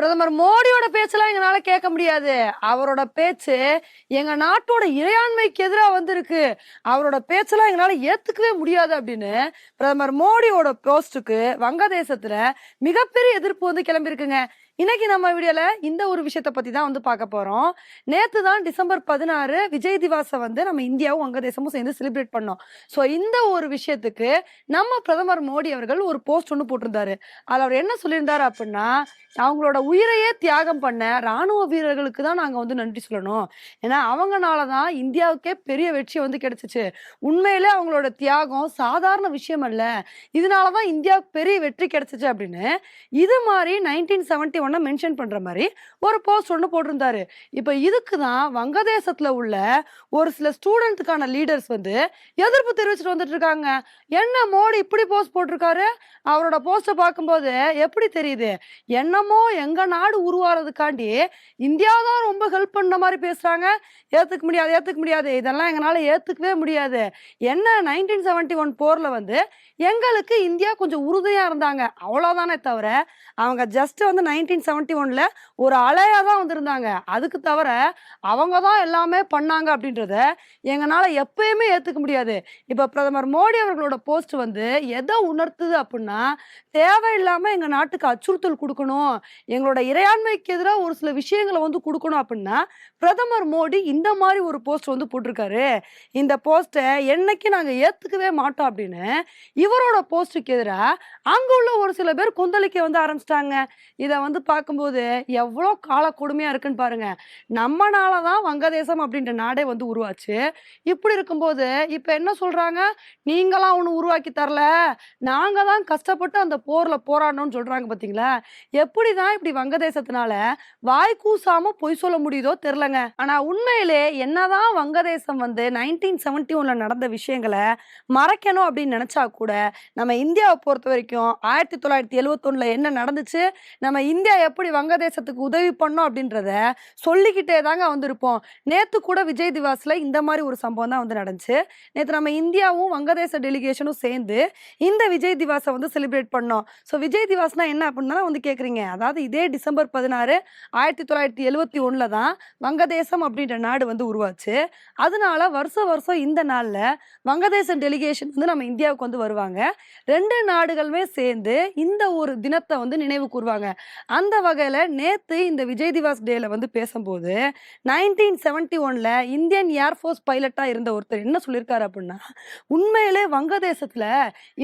பிரதமர் மோடியோட பேச்செல்லாம் எங்களால கேட்க முடியாது. அவரோட பேச்சு எங்க நாட்டோட இறையாண்மைக்கு எதிராக வந்திருக்கு. அவரோட பேச்செல்லாம் எங்களால ஏத்துக்கவே முடியாது அப்படின்னு பிரதமர் மோடியோட போஸ்டுக்கு வங்கதேசத்துல மிகப்பெரிய எதிர்ப்பு வந்து கிளம்பியிருக்குங்க இன்னைக்கு நம்ம வீடியோல இந்த ஒரு விஷயத்த பத்தி தான் வந்து பார்க்க போறோம். நேத்து தான் டிசம்பர் பதினாறு விஜய் திவாஸை வந்து நம்ம இந்தியாவும் வங்கதேசமும் சேர்ந்து செலிப்ரேட் பண்ணோம். ஸோ இந்த ஒரு விஷயத்துக்கு நம்ம பிரதமர் மோடி அவர்கள் ஒரு போஸ்ட் ஒன்று போட்டிருந்தாரு. அதில் அவர் என்ன சொல்லியிருந்தாரு அப்படின்னா அவங்களோட உயிரையே தியாகம் பண்ண ராணுவ வீரர்களுக்கு தான் நாங்கள் வந்து நன்றி சொல்லணும். ஏன்னா அவங்கனால தான் இந்தியாவுக்கே பெரிய வெற்றி வந்து கிடைச்சிச்சு. உண்மையிலே அவங்களோட தியாகம் சாதாரண விஷயம் அல்ல. இதனால தான் இந்தியாவுக்கு பெரிய வெற்றி கிடைச்சிச்சு அப்படின்னு. இது மாதிரி நைன்டீன் செவன்டி ஒன்று மென்ஷன் பண்ணுற மாதிரி ஒரு போஸ்ட் ஒன்று போட்டிருந்தாரு. இப்போ இதுக்கு தான் வங்கதேசத்தில் உள்ள ஒரு சில ஸ்டூடெண்ட்டுக்கான லீடர்ஸ் வந்து எதிர்ப்பு தெரிவிச்சுட்டு வந்துட்டு இருக்காங்க. என்ன மோடி இப்படி போஸ்ட் போட்டிருக்காரு? அவரோட போஸ்ட்டை பார்க்கும்போது எப்படி தெரியுது? என்னமோ எங்க நாடு உருவாகிறதுக்காண்டி இந்தியா தான் ரொம்ப ஹெல்ப் பண்ண மாதிரி பேசுகிறாங்க ஏற்றுக்க முடியாது ஏற்றுக்க முடியாது. இதெல்லாம் எங்களால் ஏற்றுக்கவே முடியாது. என்ன நைன்டீன் செவன்டி ஒன் போரில் வந்து எங்களுக்கு இந்தியா கொஞ்சம் உறுதியாக இருந்தாங்க. அவ்வளோதானே தவிர அவங்க ஜஸ்ட் வந்து நைன்டீன் செவன்டி ஒன்ல ஒரு அலையாக தான் வந்திருந்தாங்க. அதுக்கு தவிர அவங்க தான் எல்லாமே பண்ணாங்க அப்படின்றத எங்களால் எப்பயுமே ஏற்றுக்க முடியாது. இப்போ பிரதமர் மோடி அவர்களோட போஸ்ட் வந்து எதை உணர்த்துது அப்படின்னா தேவையில்லாமல் எங்கள் நாட்டுக்கு அச்சுறுத்தல் கொடுக்கணும் எங்களோட இறையாண்மைக்கு எதிராக ஒரு சில விஷயங்களை வந்து கொடுக்கணும் அப்படின்னா பிரதமர் மோடி இந்த மாதிரி ஒரு போஸ்ட் வந்து போட்டிருக்காரு. இந்த போஸ்ட்டை என்னைக்கு நாங்கள் ஏற்றுக்கவே மாட்டோம் அப்படின்னு இவரோட போஸ்ட்டுக்கு எதிராக அங்கே உள்ள ஒரு சில பேர் கொந்தளிக்க வந்து ஆரம்பிச்சிட்டாங்க. இதை வந்து பார்க்கும்போது எவ்வளோ கால கொடுமையா இருக்குன்னு பாருங்க. நம்மனால தான் வங்கதேசம் அப்படின்ற நாடே வந்து உருவாச்சு. இப்படி இருக்கும்போது இப்போ என்ன சொல்றாங்க? நீங்களாம் ஒன்று உருவாக்கி தரல. நாங்கள் தான் கஷ்டப்பட்டு அந்த போர்ல போராடணும்னு சொல்றாங்க பார்த்தீங்களா எப்படி தான் இப்படி வங்கதேசத்தினால வாய் கூசாம பொய் சொல்ல முடியுதோ தெரிலங்க ஆனால் உண்மையிலே என்னதான் வங்கதேசம் வந்து நைன்டீன் செவன்டி ஒன்ல நடந்த விஷயங்களை மறைக்கணும் அப்படின்னு நினைச்சா கூட நம்ம இந்தியாவை பொறுத்த வரைக்கும் ஆயிரத்தி தொள்ளாயிரத்தி எழுவத்தொன்னில் என்ன நடந்துச்சு? நம்ம இந்தியா இந்தியா எப்படி வங்கதேசத்துக்கு உதவி பண்ணோம் அப்படின்றத சொல்லிக்கிட்டே தாங்க வந்திருப்போம். நேத்து கூட விஜய் திவாஸ்ல இந்த மாதிரி ஒரு சம்பவம் தான் வந்து நடந்துச்சு. நேற்று நம்ம இந்தியாவும் வங்கதேச டெலிகேஷனும் சேர்ந்து இந்த விஜய் திவாஸை வந்து செலிப்ரேட் பண்ணோம். ஸோ விஜய் திவாஸ்னா என்ன அப்படின்னா வந்து கேட்குறீங்க அதாவது இதே டிசம்பர் பதினாறு ஆயிரத்தி தொள்ளாயிரத்தி எழுவத்தி ஒன்றில் தான் வங்கதேசம் அப்படின்ற நாடு வந்து உருவாச்சு. அதனால வருஷம் வருஷம் இந்த நாளில் வங்கதேசம் டெலிகேஷன் வந்து நம்ம இந்தியாவுக்கு வந்து வருவாங்க. ரெண்டு நாடுகளுமே சேர்ந்து இந்த ஒரு தினத்தை வந்து நினைவு கூறுவாங்க அந்த வகையில் நேற்று இந்த விஜய் திவாஸ் டேல வந்து பேசும்போது நைன்டீன் செவன்டி ஒனில் இந்தியன் ஏர்ஃபோர்ஸ் பைலட்டாக இருந்த ஒருத்தர் என்ன சொல்லியிருக்காரு அப்படின்னா உண்மையிலே வங்கதேசத்தில்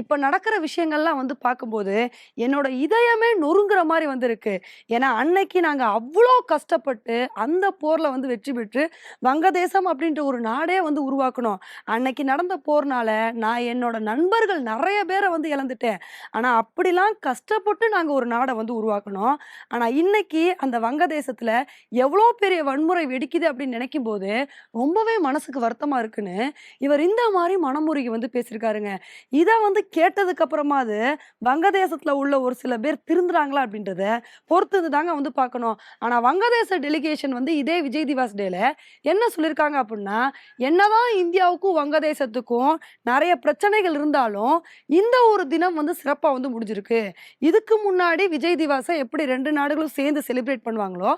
இப்போ நடக்கிற விஷயங்கள்லாம் வந்து பார்க்கும்போது என்னோட இதயமே நொறுங்குற மாதிரி வந்திருக்கு. ஏன்னா அன்னைக்கு நாங்கள் அவ்வளோ கஷ்டப்பட்டு அந்த போரில் வந்து வெற்றி பெற்று வங்கதேசம் அப்படின்ற ஒரு நாடே வந்து உருவாக்கணும் அன்னைக்கு நடந்த போர்னால நான் என்னோட நண்பர்கள் நிறைய பேரை வந்து இழந்துட்டேன். ஆனால் அப்படிலாம் கஷ்டப்பட்டு நாங்கள் ஒரு நாடை வந்து உருவாக்கணும் ஆனால் இன்னைக்கு அந்த வங்கதேசத்தில் எவ்வளோ பெரிய வன்முறை வெடிக்குது அப்படின்னு நினைக்கும் போது ரொம்பவே மனசுக்கு வருத்தமாக இருக்குன்னு இவர் இந்த மாதிரி மனமுருகி வந்து பேசியிருக்காருங்க. இதை வந்து கேட்டதுக்கு அப்புறமாவது வங்கதேசத்தில் உள்ள ஒரு சில பேர் திருந்துறாங்களா அப்படின்றத பொறுத்து தாங்க வந்து பார்க்கணும். ஆனால் வங்கதேச டெலிகேஷன் வந்து இதே விஜய் திவாஸ் டேல என்ன சொல்லியிருக்காங்க அப்படின்னா என்னதான் இந்தியாவுக்கும் வங்கதேசத்துக்கும் நிறைய பிரச்சனைகள் இருந்தாலும் இந்த ஒரு தினம் வந்து சிறப்பாக வந்து முடிஞ்சிருக்கு. இதுக்கு முன்னாடி விஜய் திவாஸை எப்படி ரெண்டு நாடுகளும் சேர்ந்து செலிப்ரேட் பண்ணுவாங்களோ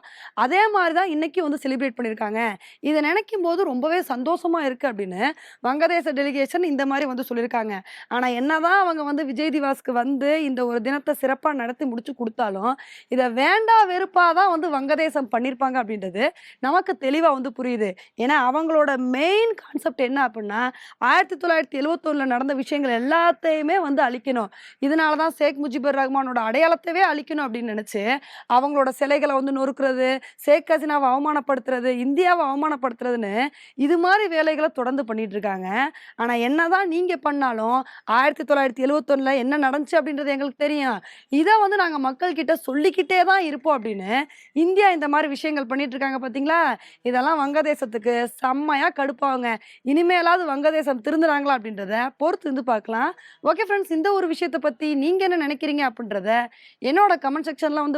அதே மாதிரி தான் இன்னைக்கு வந்து செலிப்ரேட் பண்ணியிருக்காங்க. இதை நினைக்கும் போது ரொம்பவே சந்தோஷமா இருக்கு அப்படின்னு வங்கதேச டெலிகேஷன் இந்த மாதிரி வந்து சொல்லியிருக்காங்க. ஆனால் என்னதான் அவங்க வந்து விஜய் திவாஸ்க்கு வந்து இந்த ஒரு தினத்தை சிறப்பாக நடத்தி முடிச்சு கொடுத்தாலும் இதை வேண்டா வெறுப்பாக தான் வந்து வங்கதேசம் பண்ணியிருப்பாங்க அப்படின்றது நமக்கு தெளிவாக வந்து புரியுது. ஏன்னா அவங்களோட மெயின் கான்செப்ட் என்ன அப்படின்னா ஆயிரத்தி தொள்ளாயிரத்தி எழுவத்தொன்னில் நடந்த விஷயங்கள் எல்லாத்தையுமே வந்து அழிக்கணும். இதனால தான் ஷேக் முஜிபுர் ரஹ்மானோட அடையாளத்தவே அழிக்கணும் அப்படின்னு நினச்சி அவங்களோட சிலைகளை வந்து நொறுக்கிறது ஷேக் ஹசீனாவை அவமானப்படுத்துறது இந்தியாவை அவமானப்படுத்துறதுன்னு இது மாதிரி வேலைகளை தொடர்ந்து பண்ணிட்டு இருக்காங்க. ஆனால் என்னதான் நீங்கள் பண்ணாலும் ஆயிரத்தி தொள்ளாயிரத்தி எழுவத்தொன்னில் என்ன நடந்துச்சு அப்படின்றது எங்களுக்கு தெரியும். இதை வந்து நாங்கள் மக்கள்கிட்ட சொல்லிக்கிட்டே தான் இருப்போம் அப்படின்னு இந்தியா இந்த மாதிரி விஷயங்கள் பண்ணிட்டு இருக்காங்க பார்த்தீங்களா இதெல்லாம் வங்கதேசத்துக்கு செம்மையாக கடுப்பாங்க இனிமேலாவது வங்கதேசம் திருந்துறாங்களா அப்படின்றத பொறுத்து இருந்து பார்க்கலாம். ஓகே ஃப்ரெண்ட்ஸ் இந்த ஒரு விஷயத்தை பற்றி நீங்கள் என்ன நினைக்கிறீங்க அப்படின்றத என்னோட கமெண்ட் செக்ஷனில் வந்து